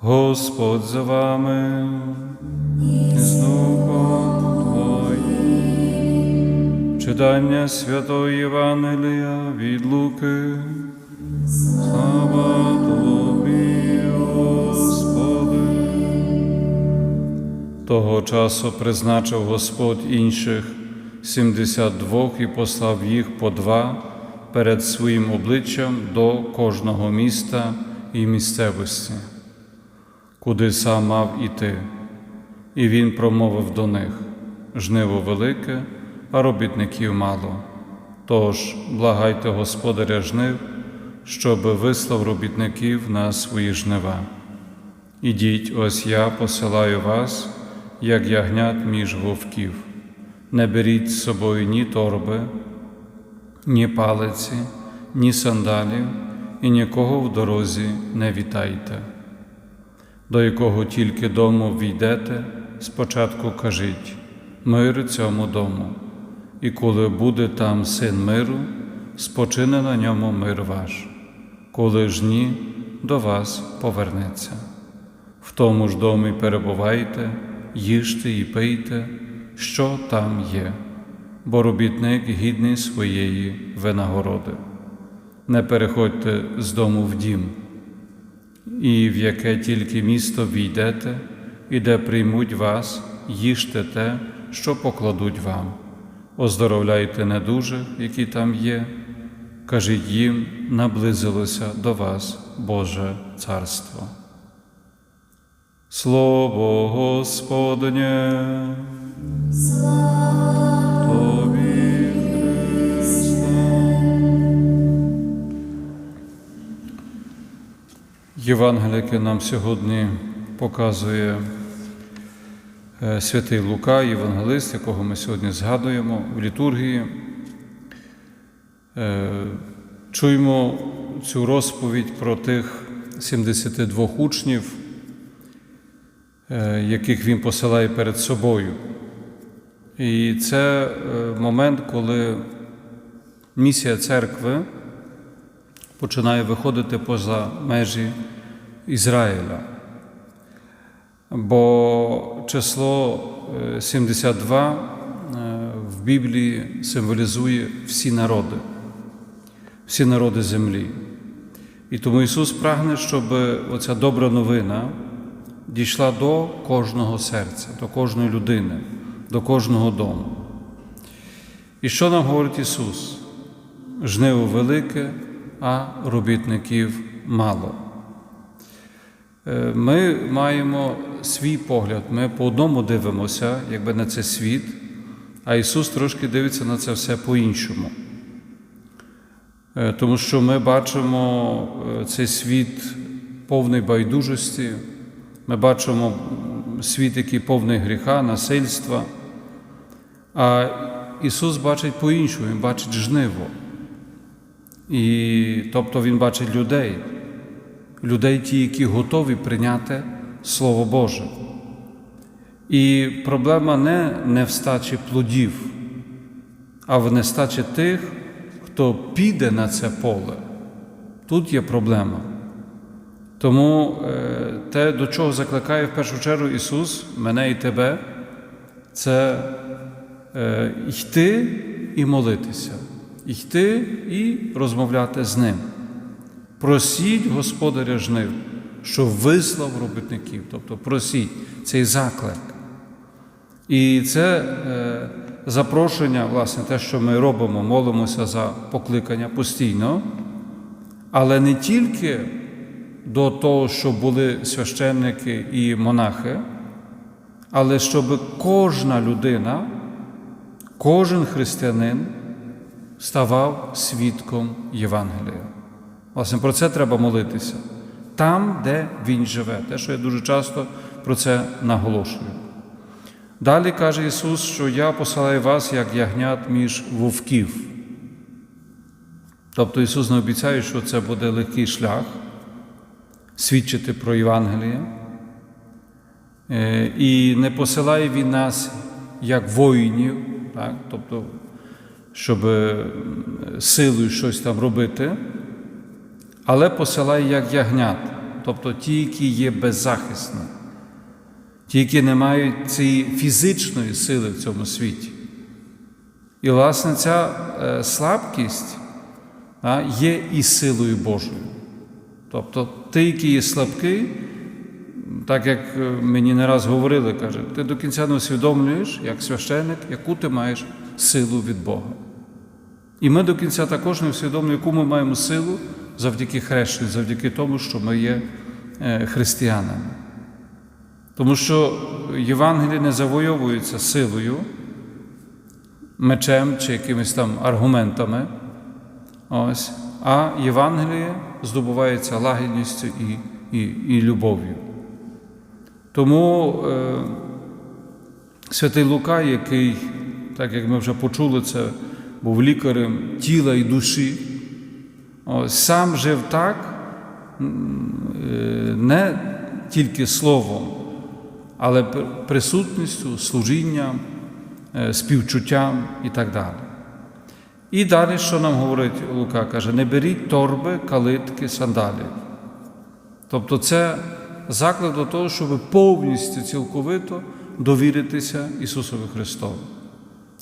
Господь за вами з Духом Твоїм. Читання Святої Євангелія від Луки. Слава Тобі, Господи. Того часу призначив Господь інших 72 і послав їх по два перед своїм обличчям до кожного міста і місцевості, куди сам мав іти. І він промовив до них: жниво велике, а робітників мало. Тож благайте Господаря жнив, щоб вислав робітників на свої жнива. Ідіть, ось я посилаю вас, як ягнят між вовків. Не беріть з собою ні торби, ні палиці, ні сандалів, і нікого в дорозі не вітайте. До якого тільки дому війдете, спочатку кажіть мир цьому дому, і коли буде там син миру, спочине на ньому мир ваш, коли ж ні, до вас повернеться. В тому ж домі перебувайте, їжте і пийте, що там є, бо робітник гідний своєї винагороди. Не переходьте з дому в дім, і в яке тільки місто війдете, і де приймуть вас, їжте те, що покладуть вам, оздоровляйте недужих, які там є, кажіть їм, наблизилося до вас Боже Царство. Слово Господнє. Тобі, Євангеліє, яке нам сьогодні показує е, святий Лука, євангелист, якого ми сьогодні згадуємо в літургії. Е, Чуємо цю розповідь про тих 72 учнів, е, яких він посилає перед собою. І це момент, коли місія церкви починає виходити поза межі Ізраїля. Бо число е, 72 е, в Біблії символізує всі народи, всі народи землі. І тому Ісус прагне, щоб оця добра новина дійшла до кожного серця, до кожної людини, до кожного дому. І що нам говорить Ісус? Жниво велике, а робітників мало. Е, Ми маємо свій погляд, ми по одному дивимося, якби на цей світ, а Ісус трошки дивиться на це все по-іншому. Е, Тому що ми бачимо е, цей світ повний байдужості, ми бачимо світ, який повний гріха, насильства. А Ісус бачить по-іншому, Він бачить жниво. І, тобто Він бачить людей, людей, ті, які готові прийняти Слово Боже. І проблема не не в стачі плодів, а в нестачі тих, хто піде на це поле. Тут є проблема. Тому е, те, до чого закликає в першу чергу Ісус, мене і тебе, це е, йти і молитися, йти і розмовляти з Ним. Просіть Господаря жнив, щоб вислав робітників, тобто просіть цей заклик. І це е, запрошення, власне, те, що ми робимо, молимося за покликання постійно, але не тільки до того, щоб були священники і монахи, але щоб кожна людина, кожен християнин ставав свідком Євангелія. Власне, про це треба молитися. Там, де він живе. Те, що я дуже часто про це наголошую. Далі каже Ісус, що я посилаю вас, як ягнят між вовків. Тобто Ісус не обіцяє, що це буде легкий шлях свідчити про Євангеліє. Е, І не посилає Він нас як воїнів, так? тобто, щоб е, силою щось там робити, але посилає як ягнят. тобто ті, які є беззахисні, ті, які не мають цієї фізичної сили в цьому світі. І, власне, ця е, слабкість є і силою Божою. Тобто, ти, який є слабкий, так як е, мені не раз говорили, каже, ти до кінця не усвідомлюєш, як священник, яку ти маєш силу від Бога. І ми до кінця також не усвідомлюємо, яку ми маємо силу завдяки хрещенню, завдяки тому, що ми є е, християнами. Тому що Євангеліє не завойовується силою, мечем чи якимись там аргументами, ось, а Євангеліє здобувається лагідністю і, і, і любов'ю. Тому е, святий Лука, який, так як ми вже почули, це був лікарем тіла і душі, сам жив так, е, не тільки словом, але присутністю, служінням, е, співчуттям і так далі. І далі, що нам говорить Лука, каже: не беріть торби, калитки, сандалів. Тобто це заклик до того, щоб повністю цілковито довіритися Ісусові Христову.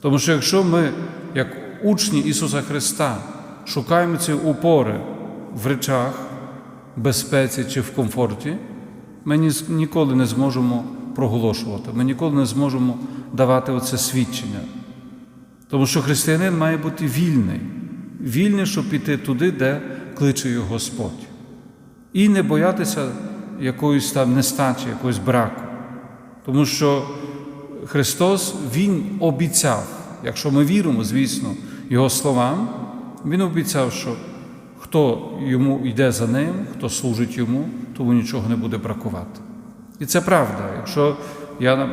Тому що якщо ми, як учні Ісуса Христа, шукаємо ці упори в речах, безпеці чи в комфорті, ми ніколи не зможемо проголошувати, ми ніколи не зможемо давати оце свідчення. Тому що християнин має бути вільний, вільний, щоб піти туди, де кличе його Господь. І не боятися якоїсь там нестачі, якогось браку. Тому що Христос Він обіцяв, якщо ми віримо, звісно, Його словам, Він обіцяв, що хто йому йде за ним, хто служить йому, тому нічого не буде бракувати. І це правда. Якщо я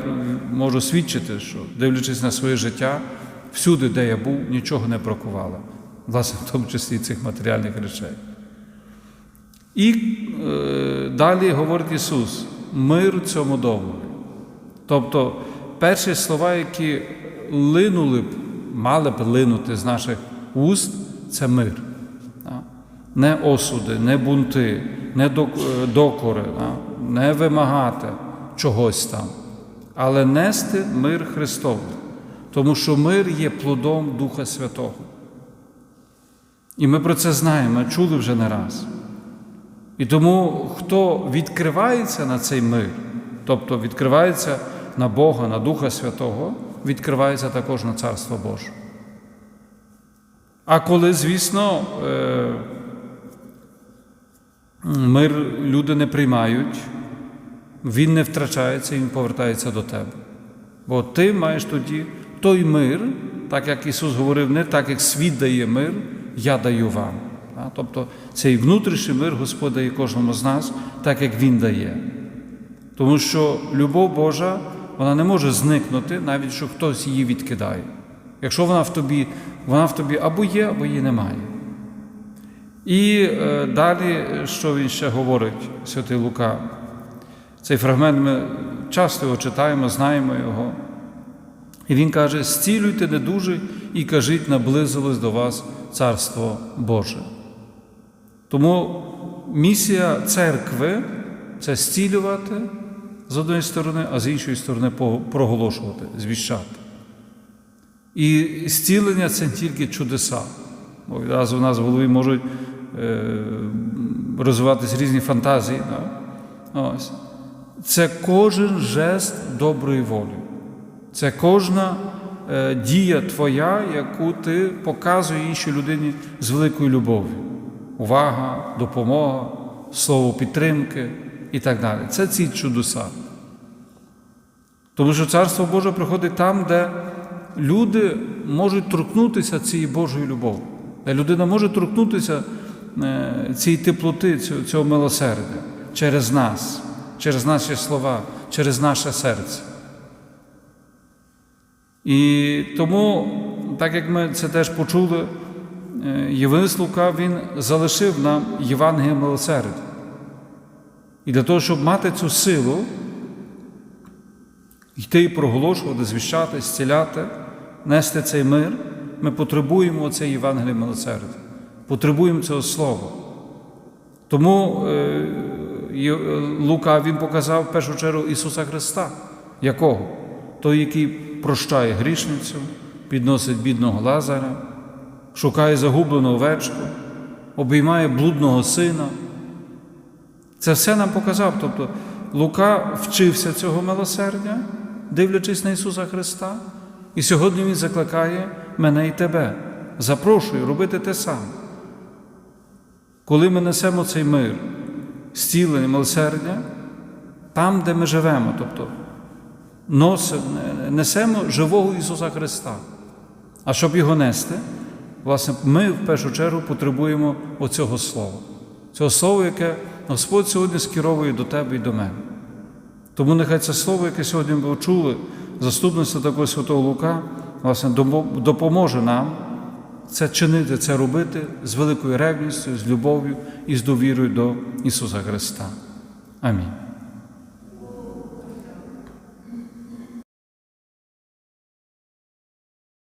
можу свідчити, що дивлячись на своє життя, всюди, де я був, нічого не бракувало, власне, в тому числі цих матеріальних речей. І е, далі говорить Ісус: мир цьому дому. Тобто перші слова, які линули б, мали б линути з наших уст, це мир. Не осуди, не бунти, не е, докори, не вимагати чогось там, але нести мир Христовий, тому що мир є плодом Духа Святого. І ми про це знаємо, чули вже не раз. І тому, хто відкривається на цей мир, тобто відкривається на Бога, на Духа Святого, відкривається також на Царство Боже. А коли, звісно, е, мир люди не приймають, він не втрачається, він повертається до тебе. Бо ти маєш тоді той мир, так як Ісус говорив, не так, як світ дає мир, я даю вам. Тобто цей внутрішній мир Господь дає кожному з нас, так як Він дає. Тому що любов Божа, вона не може зникнути, навіть що хтось її відкидає. Якщо вона в тобі, вона в тобі або є, або її немає. І е, далі, що він ще говорить, святий Лука, цей фрагмент ми часто його читаємо, знаємо його. І він каже: зцілюйте недужі і кажіть, наблизилось до вас Царство Боже. Тому місія церкви це зцілювати з однієї сторони, а з іншої сторони проголошувати, звіщати. І зцілення це тільки чудеса. Бо відразу нас в голові можуть е, розвиватися різні фантазії. Це кожен жест доброї волі. Це кожна е, дія твоя, яку ти показуєш іншій людині з великою любов'ю. Увага, допомога, слово підтримки і так далі. Це ці чудеса. Тому що Царство Боже приходить там, де люди можуть торкнутися цієї Божої любові, людина може торкнутися е, цієї теплоти, цього, милосердя через нас, через наші слова, через наше серце. І тому, так як ми це теж почули, Євангелист Лука він залишив нам Євангеліє милосердя. І для того, щоб мати цю силу, йти проголошувати, звіщати, зціляти, нести цей мир, ми потребуємо цей Євангеліє милосердя, потребуємо цього слова. Тому е, е, Лука він показав в першу чергу Ісуса Христа. Якого? Той, який прощає грішницю, підносить бідного Лазаря, шукає загублену овечку, обіймає блудного сина. Це все нам показав. Тобто Лука вчився цього милосердя, дивлячись на Ісуса Христа, і сьогодні Він закликає мене і тебе. Запрошую робити те саме. Коли ми несемо цей мир, зцілення, милосердя, там, де ми живемо, тобто носимо, несемо живого Ісуса Христа. А щоб його нести, власне, ми в першу чергу потребуємо оцього слова. Цього слова, яке Господь сьогодні скеровує до тебе і до мене. Тому нехай це слово, яке сьогодні ви чули, заступництво такого Святого Лука, власне, допоможе нам це чинити, це робити з великою ревністю, з любов'ю і з довірою до Ісуса Христа. Амінь.